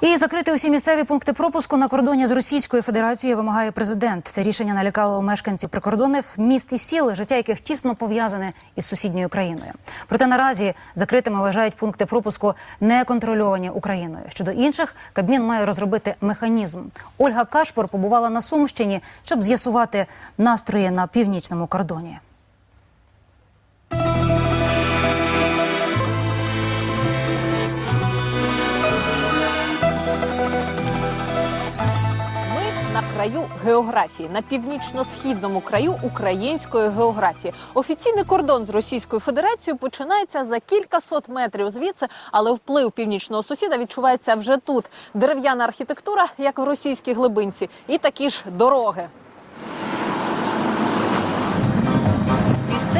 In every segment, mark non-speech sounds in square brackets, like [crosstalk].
І закрити усі місцеві пункти пропуску на кордоні з Російською Федерацією вимагає президент. Це рішення налякало мешканців прикордонних міст і сіл, життя яких тісно пов'язане із сусідньою країною. Проте наразі закритими вважають пункти пропуску не контрольовані Україною. Щодо інших, Кабмін має розробити механізм. Ольга Кашпор побувала на Сумщині, щоб з'ясувати настрої на північному кордоні. Географії, на північно-східному краю української географії. Офіційний кордон з Російською Федерацією починається за кілька сот метрів звідси, але вплив північного сусіда відчувається вже тут. Дерев'яна архітектура, як в російській глибинці, і такі ж дороги.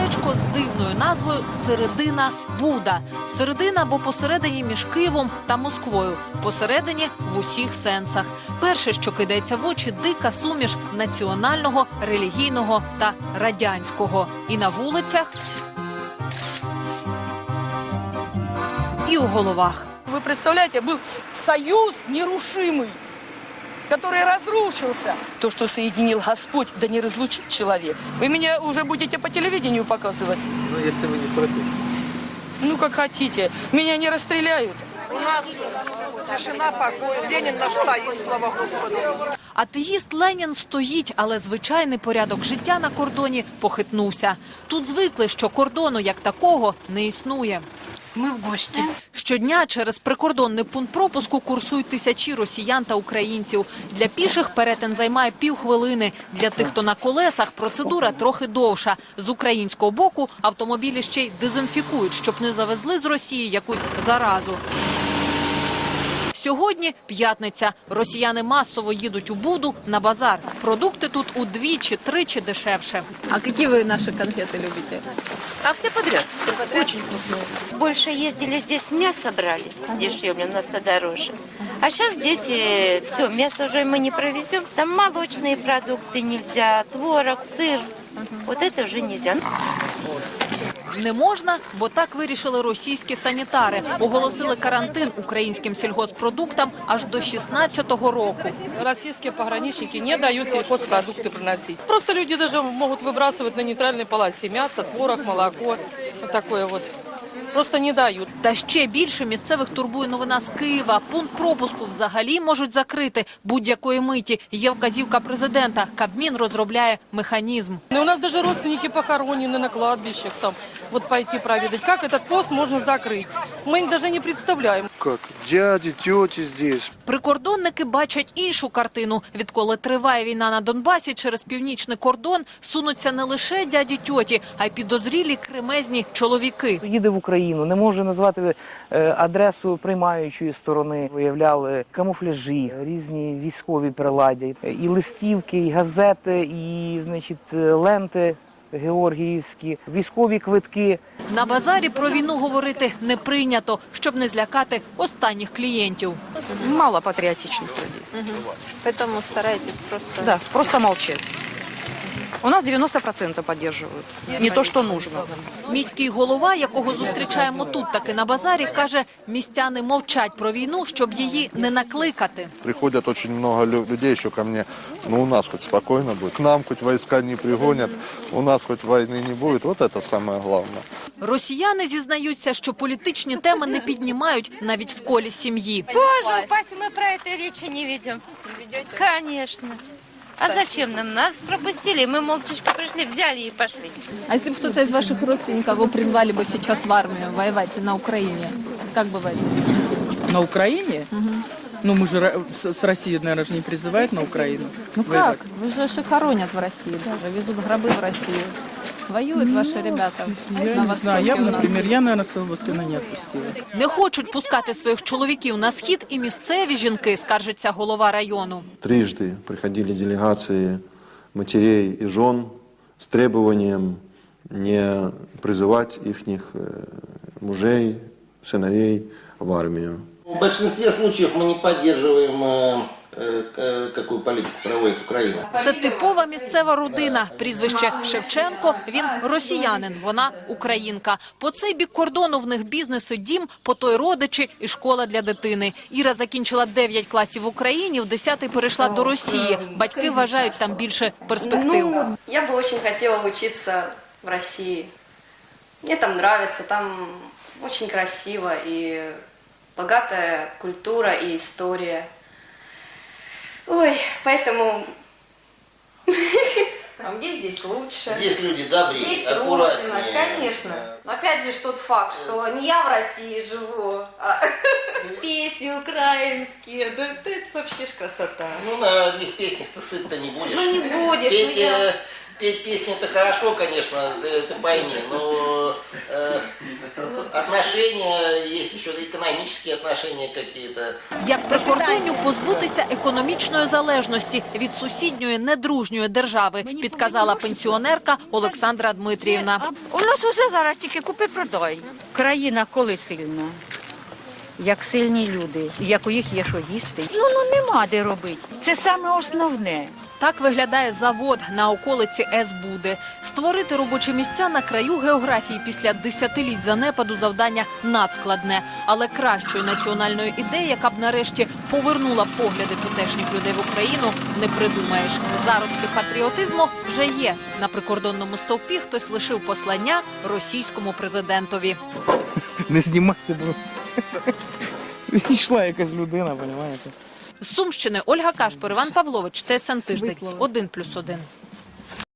Містечко з дивною назвою Середина Буда. Середина, бо посередині між Києвом та Москвою. Посередині в усіх сенсах. Перше, що кидається в очі, дика суміш національного, релігійного та радянського. І на вулицях, і у головах. Вы представляете, был союз нерушимый, который разрушился. То, что соединил Господь, да не разлучит человек. Вы меня уже будете по телевидению показывать. Ну, если вы не против. Ну, как хотите. Меня не расстреляют. У нас тишина, покой. Ленин наш стоит, слава Господу. Атеїст Ленін стоїть, але звичайний порядок життя на кордоні похитнувся. Тут звикли, що кордону як такого не існує. Мы в гості Щодня через прикордонний пункт пропуску курсують тисячі росіян та українців. Для піших перетин займає півхвилини. Для тих, хто на колесах, процедура трохи довша. З українського боку автомобілі ще й дезінфікують, щоб не завезли з Росії якусь заразу. Сьогодні п'ятниця. Росіяни масово їдуть у Буду на базар. Продукти тут удвічі-тричі дешевше. А які ви наші конфети любите? А все подряд. Очень вкусные. Больше ездили здесь мясо брали, дешевле, у нас-то дороже. А сейчас здесь все, мясо уже мы не провезем. Там молочные продукты нельзя, творог, сыр. Вот это уже нельзя. Не можна, бо так вирішили російські санітари. Оголосили карантин українським сільгоспродуктам аж до 16-го року. Российские пограничники не дают сельхозпродукты приносить. Просто люди даже могут выбрасывать на нейтральной полосе мясо, творог, молоко. Вот такое вот. Просто не дают. Та ще більше місцевих турбує новина з Києва. Пункт пропуску взагалі можуть закрити будь-якої миті. Є вказівка президента. Кабмін розробляє механізм. И у нас даже родственники похоронены на кладбищах, там, вот пойти проведать. Как этот пост можно закрыть? Мы даже не представляем. Как? Дяди, тети здесь. Прикордонники бачать іншу картину. Відколи триває війна на Донбасі, через північний кордон сунуться не лише дяді тьоті, а й підозрілі кремезні чоловіки. їде в Україну, не може назвати е, адресу приймаючої сторони. Виявляли камуфляжі, різні військові приладдя, і листівки, і газети, і значить ленти георгіївські, військові квитки. На базарі про війну говорити не прийнято, щоб не злякати останніх клієнтів. Мало патріотичних людей. Тому старайтесь просто Да, просто молчать. У нас 90% поддерживают. Не то, что нужно. Міський голова, якого зустрічаємо тут, таки на базарі, каже, містяни мовчать про війну, щоб її не накликати. Приходят очень много лю- людей еще ко мне. Ну, у нас хоть спокойно будет. К нам хоть войска не пригонят, у нас хоть войны не будет. Вот это самое главное. Росіяни зізнаються, що політичні теми не піднімають навіть в колі сім'ї. Боже упаси, мы про это речи не ведем. Конечно. А зачем нам? Нас пропустили, мы молчишко пришли, взяли и пошли. А если бы кто-то из ваших родственников его призвали бы сейчас в армию воевать на Украине, как бы вы На Украине? Ну, мы же ра- с с России, наверное, же не призывают на Украину. Ну воевать. как? Вы же их хоронят в России даже, везут гробы в Россию. Воюют ваши ребята Я на не знаю, я Востоке бы, у нас. например, я, наверное, своего сына не отпустила. Не хочуть пускати своїх чоловіків на схід і місцеві жінки, скаржиться голова району. Трижды приходили делегации матерей и жен с требованием не призывать их мужей, сыновей в армию. В большинстве случаев мы не поддерживаем э, какую политику проводит Украина. Це типова місцева родина. Прізвище Шевченко. Він росіянин, вона українка. По цей бік кордону в них бізнес і дім, по той родичі і школа для дитини. Іра закінчила 9 класів в Україні, в 10-й перейшла до Росії. Батьки вважають там більше перспектив. Я бы очень хотела учиться в России. Мне там нравится, там очень красиво и Богатая культура и история. Ой, поэтому... [laughs] А где здесь лучше? Есть люди добрее, Есть родина, конечно. Но опять же тот факт, что не я в России живу, а [laughs] [laughs] песни украинские. Да это вообще ж красота. Ну, на одних песнях-то сыт-то не будешь. Ну не будешь, ну Петь, я... э, петь песни это хорошо, конечно, э, ты пойми, но э, отношения, есть еще экономические отношения какие-то. Як прикордонню позбутися економічної залежності від сусідньої недружньої держави, підказала пенсіонерка Олександра Дмитріївна. У нас усе зараз тільки купи-продай. Країна коли сильна? Як сильні люди, як у їх є що їсти. Ну, ну нема де робити. Це саме основне. Так виглядає завод на околиці С-Буди. Створити робочі місця на краю географії після десятиліть занепаду завдання надскладне. Але кращої національної ідеї, яка б нарешті повернула погляди тутешніх людей в Україну, не придумаєш. Зародки патріотизму вже є. На прикордонному стовпі хтось лишив послання російському президентові. [laughs] Не знімайте, бо [laughs] йшла якась людина, розумієте? З Сумщини Ольга Кашпор, Іван Павлович, ТСН Тиждень, 1+,1.